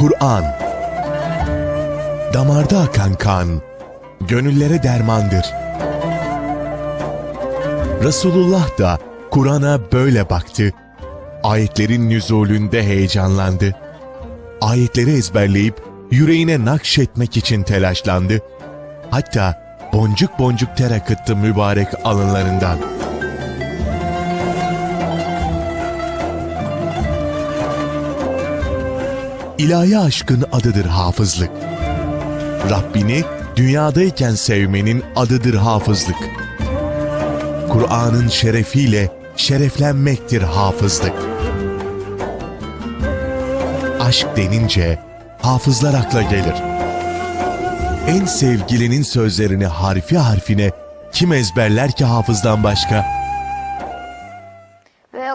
Kur'an Damarda akan kan, gönüllere dermandır. Resulullah da Kur'an'a böyle baktı, ayetlerin nüzulünde heyecanlandı. Ayetleri ezberleyip yüreğine nakşetmek için telaşlandı. Hatta boncuk boncuk ter akıttı mübarek alınlarından. ilahi aşkın adıdır hafızlık. Rabbini dünyadayken sevmenin adıdır hafızlık. Kur'an'ın şerefiyle şereflenmektir hafızlık. Aşk denince hafızlar akla gelir. En sevgilinin sözlerini harfi harfine kim ezberler ki hafızdan başka? Ve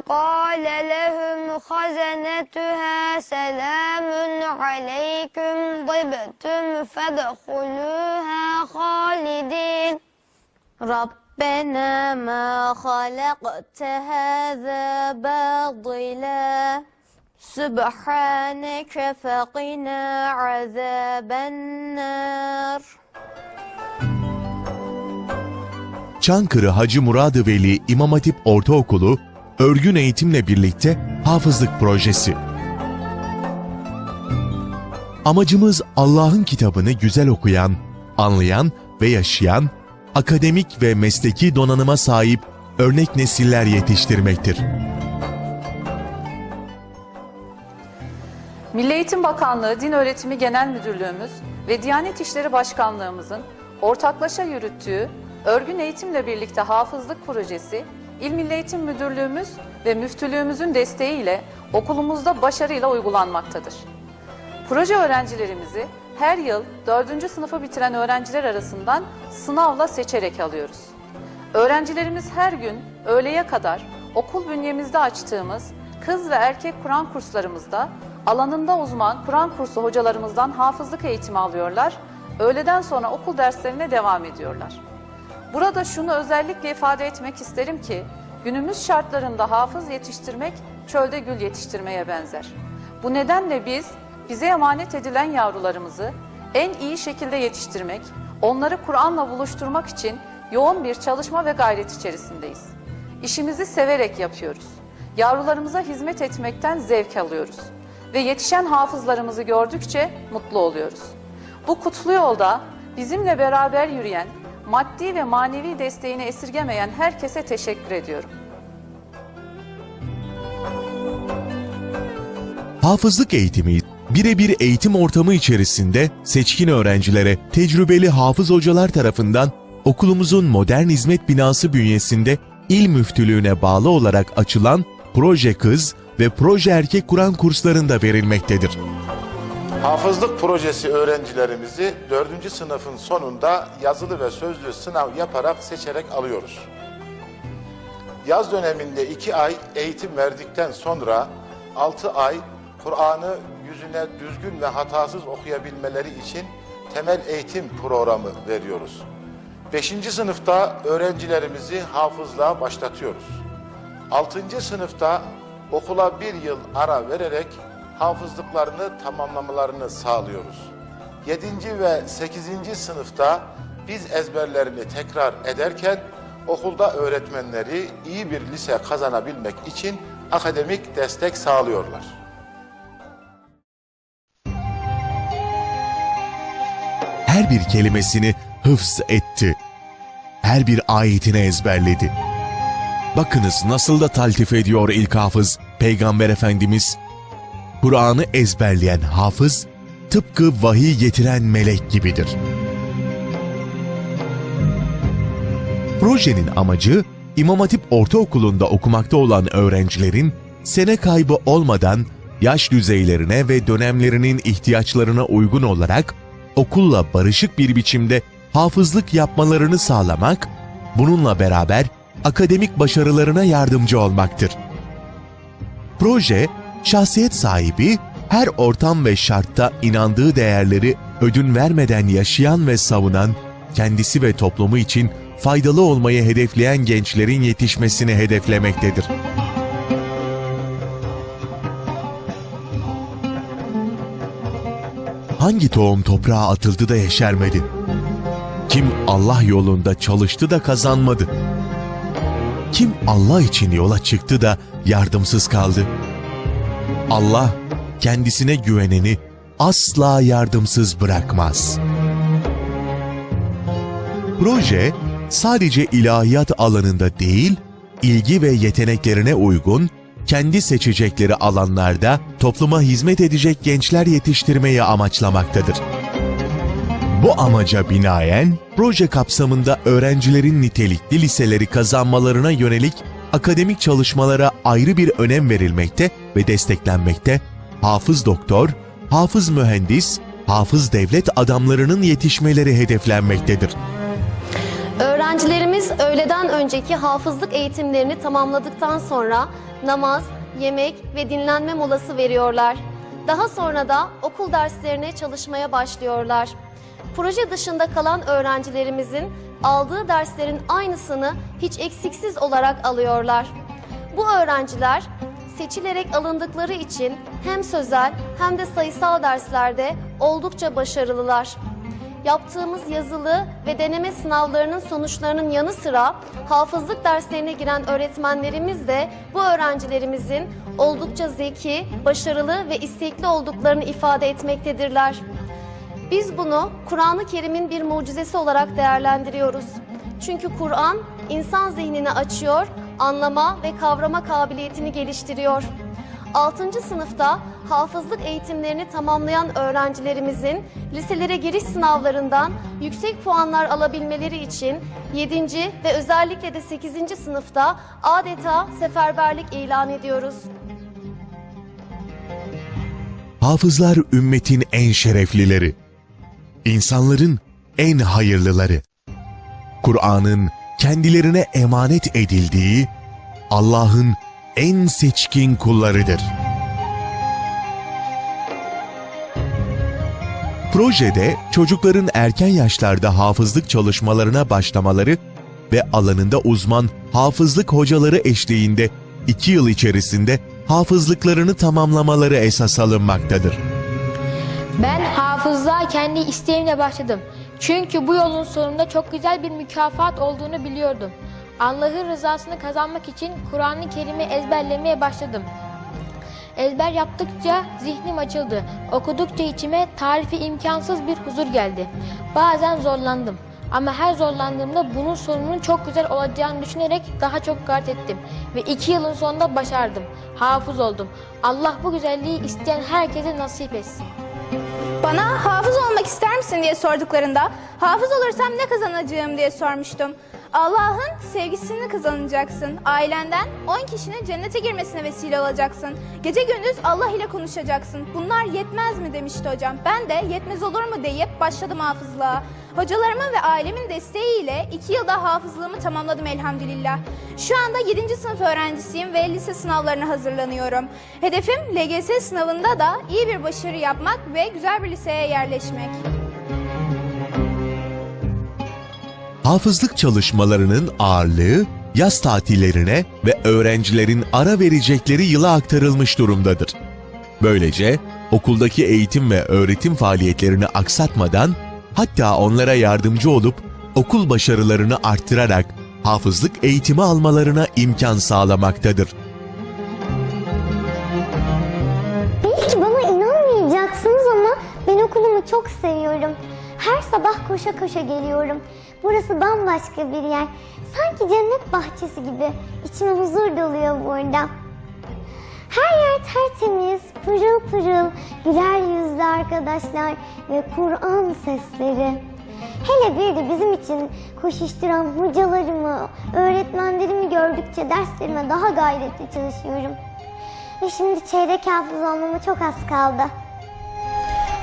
خزنتها سلام عليكم طبتم فادخلوها خالدين ربنا ما خلقت هذا باطلا سبحانك فقنا عذاب النار Çankırı Hacı Muradı Veli İmam Hatip Ortaokulu örgün eğitimle birlikte hafızlık projesi. Amacımız Allah'ın kitabını güzel okuyan, anlayan ve yaşayan, akademik ve mesleki donanıma sahip örnek nesiller yetiştirmektir. Milli Eğitim Bakanlığı Din Öğretimi Genel Müdürlüğümüz ve Diyanet İşleri Başkanlığımızın ortaklaşa yürüttüğü örgün eğitimle birlikte hafızlık projesi, İl Milli Eğitim Müdürlüğümüz ve müftülüğümüzün desteğiyle okulumuzda başarıyla uygulanmaktadır. Proje öğrencilerimizi her yıl 4. sınıfı bitiren öğrenciler arasından sınavla seçerek alıyoruz. Öğrencilerimiz her gün öğleye kadar okul bünyemizde açtığımız kız ve erkek Kur'an kurslarımızda alanında uzman Kur'an kursu hocalarımızdan hafızlık eğitimi alıyorlar. Öğleden sonra okul derslerine devam ediyorlar. Burada şunu özellikle ifade etmek isterim ki günümüz şartlarında hafız yetiştirmek çölde gül yetiştirmeye benzer. Bu nedenle biz bize emanet edilen yavrularımızı en iyi şekilde yetiştirmek, onları Kur'an'la buluşturmak için yoğun bir çalışma ve gayret içerisindeyiz. İşimizi severek yapıyoruz. Yavrularımıza hizmet etmekten zevk alıyoruz ve yetişen hafızlarımızı gördükçe mutlu oluyoruz. Bu kutlu yolda bizimle beraber yürüyen, maddi ve manevi desteğini esirgemeyen herkese teşekkür ediyorum. Hafızlık eğitimi birebir eğitim ortamı içerisinde seçkin öğrencilere tecrübeli hafız hocalar tarafından okulumuzun modern hizmet binası bünyesinde il müftülüğüne bağlı olarak açılan Proje Kız ve Proje Erkek Kur'an kurslarında verilmektedir. Hafızlık projesi öğrencilerimizi 4. sınıfın sonunda yazılı ve sözlü sınav yaparak seçerek alıyoruz. Yaz döneminde 2 ay eğitim verdikten sonra 6 ay Kur'an'ı yüzüne düzgün ve hatasız okuyabilmeleri için temel eğitim programı veriyoruz. 5. sınıfta öğrencilerimizi hafızlığa başlatıyoruz. 6. sınıfta okula bir yıl ara vererek hafızlıklarını tamamlamalarını sağlıyoruz. 7. ve 8. sınıfta biz ezberlerini tekrar ederken okulda öğretmenleri iyi bir lise kazanabilmek için akademik destek sağlıyorlar. Her bir kelimesini hıfz etti. Her bir ayetini ezberledi. Bakınız nasıl da taltif ediyor ilk hafız Peygamber Efendimiz. Kur'an'ı ezberleyen hafız tıpkı vahiy getiren melek gibidir. Projenin amacı İmam Hatip Ortaokulu'nda okumakta olan öğrencilerin sene kaybı olmadan yaş düzeylerine ve dönemlerinin ihtiyaçlarına uygun olarak okulla barışık bir biçimde hafızlık yapmalarını sağlamak, bununla beraber akademik başarılarına yardımcı olmaktır. Proje, şahsiyet sahibi her ortam ve şartta inandığı değerleri ödün vermeden yaşayan ve savunan, kendisi ve toplumu için faydalı olmayı hedefleyen gençlerin yetişmesini hedeflemektedir. hangi tohum toprağa atıldı da yeşermedi? Kim Allah yolunda çalıştı da kazanmadı? Kim Allah için yola çıktı da yardımsız kaldı? Allah kendisine güveneni asla yardımsız bırakmaz. Proje sadece ilahiyat alanında değil, ilgi ve yeteneklerine uygun, kendi seçecekleri alanlarda topluma hizmet edecek gençler yetiştirmeyi amaçlamaktadır. Bu amaca binaen, proje kapsamında öğrencilerin nitelikli liseleri kazanmalarına yönelik akademik çalışmalara ayrı bir önem verilmekte ve desteklenmekte, hafız doktor, hafız mühendis, hafız devlet adamlarının yetişmeleri hedeflenmektedir. Öğrencilerimiz öğleden önceki hafızlık eğitimlerini tamamladıktan sonra namaz, yemek ve dinlenme molası veriyorlar. Daha sonra da okul derslerine çalışmaya başlıyorlar. Proje dışında kalan öğrencilerimizin aldığı derslerin aynısını hiç eksiksiz olarak alıyorlar. Bu öğrenciler seçilerek alındıkları için hem sözel hem de sayısal derslerde oldukça başarılılar. Yaptığımız yazılı ve deneme sınavlarının sonuçlarının yanı sıra hafızlık derslerine giren öğretmenlerimiz de bu öğrencilerimizin oldukça zeki, başarılı ve istekli olduklarını ifade etmektedirler. Biz bunu Kur'an-ı Kerim'in bir mucizesi olarak değerlendiriyoruz. Çünkü Kur'an insan zihnini açıyor, anlama ve kavrama kabiliyetini geliştiriyor. 6. sınıfta hafızlık eğitimlerini tamamlayan öğrencilerimizin liselere giriş sınavlarından yüksek puanlar alabilmeleri için 7. ve özellikle de 8. sınıfta adeta seferberlik ilan ediyoruz. Hafızlar ümmetin en şereflileri, insanların en hayırlıları. Kur'an'ın kendilerine emanet edildiği Allah'ın en seçkin kullarıdır. Projede çocukların erken yaşlarda hafızlık çalışmalarına başlamaları ve alanında uzman hafızlık hocaları eşliğinde iki yıl içerisinde hafızlıklarını tamamlamaları esas alınmaktadır. Ben hafızlığa kendi isteğimle başladım. Çünkü bu yolun sonunda çok güzel bir mükafat olduğunu biliyordum. Allah'ın rızasını kazanmak için Kur'an-ı Kerim'i ezberlemeye başladım. Ezber yaptıkça zihnim açıldı. Okudukça içime tarifi imkansız bir huzur geldi. Bazen zorlandım. Ama her zorlandığımda bunun sonunun çok güzel olacağını düşünerek daha çok gayret ettim. Ve iki yılın sonunda başardım. Hafız oldum. Allah bu güzelliği isteyen herkese nasip etsin. Bana hafız olmak ister misin diye sorduklarında hafız olursam ne kazanacağım diye sormuştum. Allah'ın sevgisini kazanacaksın. Ailenden 10 kişinin cennete girmesine vesile olacaksın. Gece gündüz Allah ile konuşacaksın. Bunlar yetmez mi demişti hocam. Ben de yetmez olur mu deyip başladım hafızlığa. Hocalarımın ve ailemin desteğiyle 2 yılda hafızlığımı tamamladım elhamdülillah. Şu anda 7. sınıf öğrencisiyim ve lise sınavlarına hazırlanıyorum. Hedefim LGS sınavında da iyi bir başarı yapmak ve güzel bir liseye yerleşmek. Hafızlık çalışmalarının ağırlığı yaz tatillerine ve öğrencilerin ara verecekleri yıla aktarılmış durumdadır. Böylece okuldaki eğitim ve öğretim faaliyetlerini aksatmadan hatta onlara yardımcı olup okul başarılarını arttırarak hafızlık eğitimi almalarına imkan sağlamaktadır. Belki bana inanmayacaksınız ama ben okulumu çok seviyorum. Sabah koşa koşa geliyorum. Burası bambaşka bir yer. Sanki cennet bahçesi gibi. İçime huzur doluyor burada. Her yer tertemiz, pırıl pırıl, güler yüzlü arkadaşlar ve Kur'an sesleri. Hele bir de bizim için koşuşturan hocalarımı, öğretmenlerimi gördükçe derslerime daha gayretli çalışıyorum. Ve şimdi çeyrek hafız olmama çok az kaldı.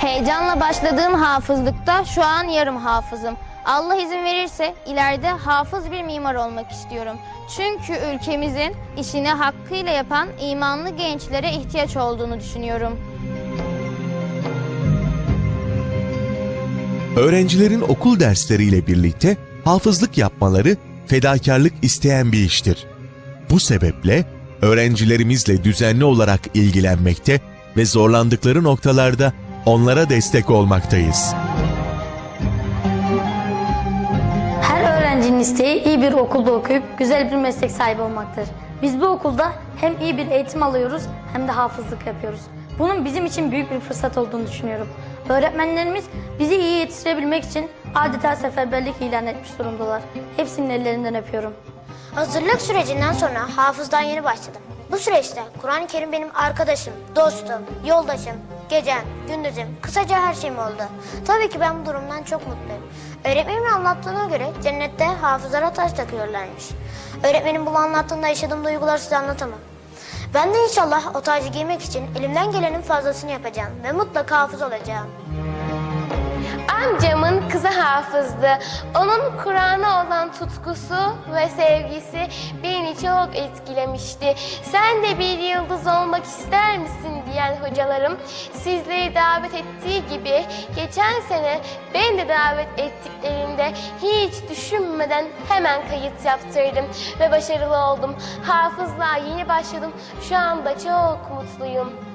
Heyecanla başladığım hafızlıkta şu an yarım hafızım. Allah izin verirse ileride hafız bir mimar olmak istiyorum. Çünkü ülkemizin işini hakkıyla yapan imanlı gençlere ihtiyaç olduğunu düşünüyorum. Öğrencilerin okul dersleriyle birlikte hafızlık yapmaları fedakarlık isteyen bir iştir. Bu sebeple öğrencilerimizle düzenli olarak ilgilenmekte ve zorlandıkları noktalarda onlara destek olmaktayız. Her öğrencinin isteği iyi bir okulda okuyup güzel bir meslek sahibi olmaktır. Biz bu okulda hem iyi bir eğitim alıyoruz hem de hafızlık yapıyoruz. Bunun bizim için büyük bir fırsat olduğunu düşünüyorum. Öğretmenlerimiz bizi iyi yetiştirebilmek için adeta seferberlik ilan etmiş durumdalar. Hepsinin ellerinden öpüyorum. Hazırlık sürecinden sonra hafızdan yeni başladım. Bu süreçte Kur'an-ı Kerim benim arkadaşım, dostum, yoldaşım, gecem, gündüzüm, kısaca her şeyim oldu. Tabii ki ben bu durumdan çok mutluyum. Öğretmenimin anlattığına göre cennette hafızlara taş takıyorlarmış. Öğretmenim bunu anlattığında yaşadığım duyguları size anlatamam. Ben de inşallah o tacı giymek için elimden gelenin fazlasını yapacağım ve mutlaka hafız olacağım. Amcamın kızı hafızdı. Onun Kur'an'a olan tutkusu ve sevgisi beni çok etkilemişti. Sen de bir yıldız olmak ister misin diyen hocalarım sizleri davet ettiği gibi geçen sene ben de davet ettiklerinde hiç düşünmeden hemen kayıt yaptırdım ve başarılı oldum. Hafızlığa yeni başladım. Şu anda çok mutluyum.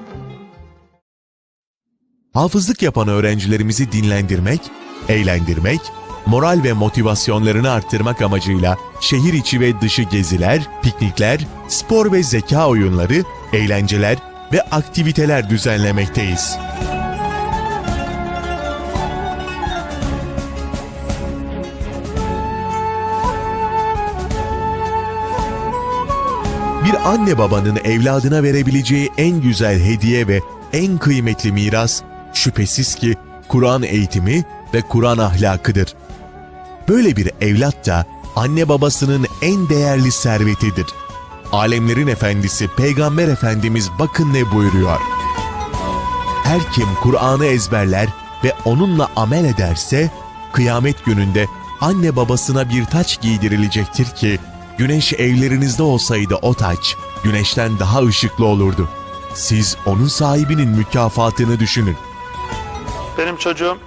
Hafızlık yapan öğrencilerimizi dinlendirmek, eğlendirmek, moral ve motivasyonlarını arttırmak amacıyla şehir içi ve dışı geziler, piknikler, spor ve zeka oyunları, eğlenceler ve aktiviteler düzenlemekteyiz. Bir anne babanın evladına verebileceği en güzel hediye ve en kıymetli miras şüphesiz ki Kur'an eğitimi ve Kur'an ahlakıdır. Böyle bir evlat da anne babasının en değerli servetidir. Alemlerin efendisi Peygamber Efendimiz bakın ne buyuruyor. Her kim Kur'an'ı ezberler ve onunla amel ederse kıyamet gününde anne babasına bir taç giydirilecektir ki güneş evlerinizde olsaydı o taç güneşten daha ışıklı olurdu. Siz onun sahibinin mükafatını düşünün. Benim çocuğum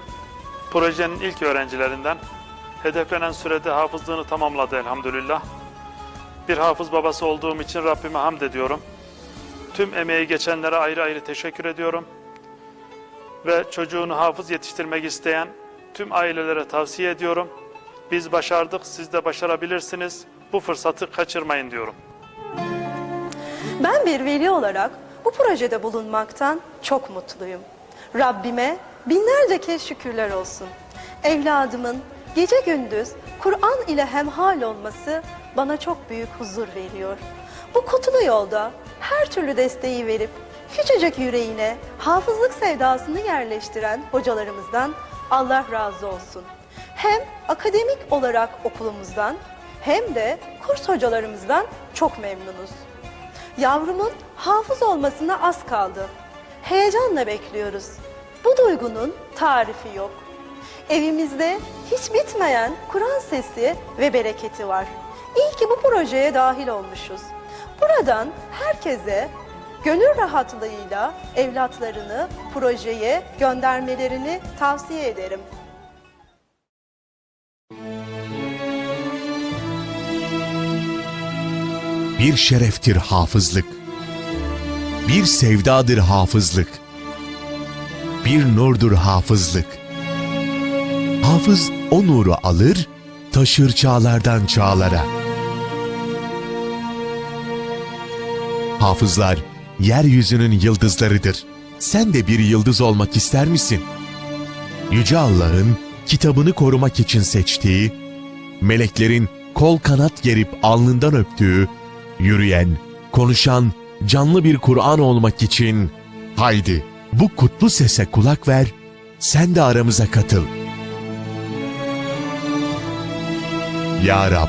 projenin ilk öğrencilerinden. Hedeflenen sürede hafızlığını tamamladı elhamdülillah. Bir hafız babası olduğum için Rabbime hamd ediyorum. Tüm emeği geçenlere ayrı ayrı teşekkür ediyorum. Ve çocuğunu hafız yetiştirmek isteyen tüm ailelere tavsiye ediyorum. Biz başardık, siz de başarabilirsiniz. Bu fırsatı kaçırmayın diyorum. Ben bir veli olarak bu projede bulunmaktan çok mutluyum. Rabbime binlerce kez şükürler olsun. Evladımın gece gündüz Kur'an ile hemhal olması bana çok büyük huzur veriyor. Bu kutlu yolda her türlü desteği verip küçücük yüreğine hafızlık sevdasını yerleştiren hocalarımızdan Allah razı olsun. Hem akademik olarak okulumuzdan hem de kurs hocalarımızdan çok memnunuz. Yavrumun hafız olmasına az kaldı. Heyecanla bekliyoruz. Bu duygunun tarifi yok. Evimizde hiç bitmeyen Kur'an sesi ve bereketi var. İyi ki bu projeye dahil olmuşuz. Buradan herkese gönül rahatlığıyla evlatlarını projeye göndermelerini tavsiye ederim. Bir şereftir hafızlık. Bir sevdadır hafızlık. Bir nurdur hafızlık. Hafız o nuru alır, taşır çağlardan çağlara. Hafızlar yeryüzünün yıldızlarıdır. Sen de bir yıldız olmak ister misin? Yüce Allah'ın kitabını korumak için seçtiği, meleklerin kol kanat gerip alnından öptüğü, yürüyen, konuşan, canlı bir Kur'an olmak için haydi bu kutlu sese kulak ver, sen de aramıza katıl. Ya Rab,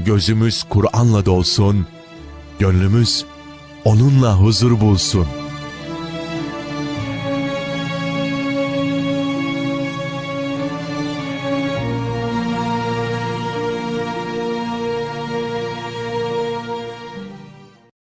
gözümüz Kur'an'la dolsun, gönlümüz onunla huzur bulsun.''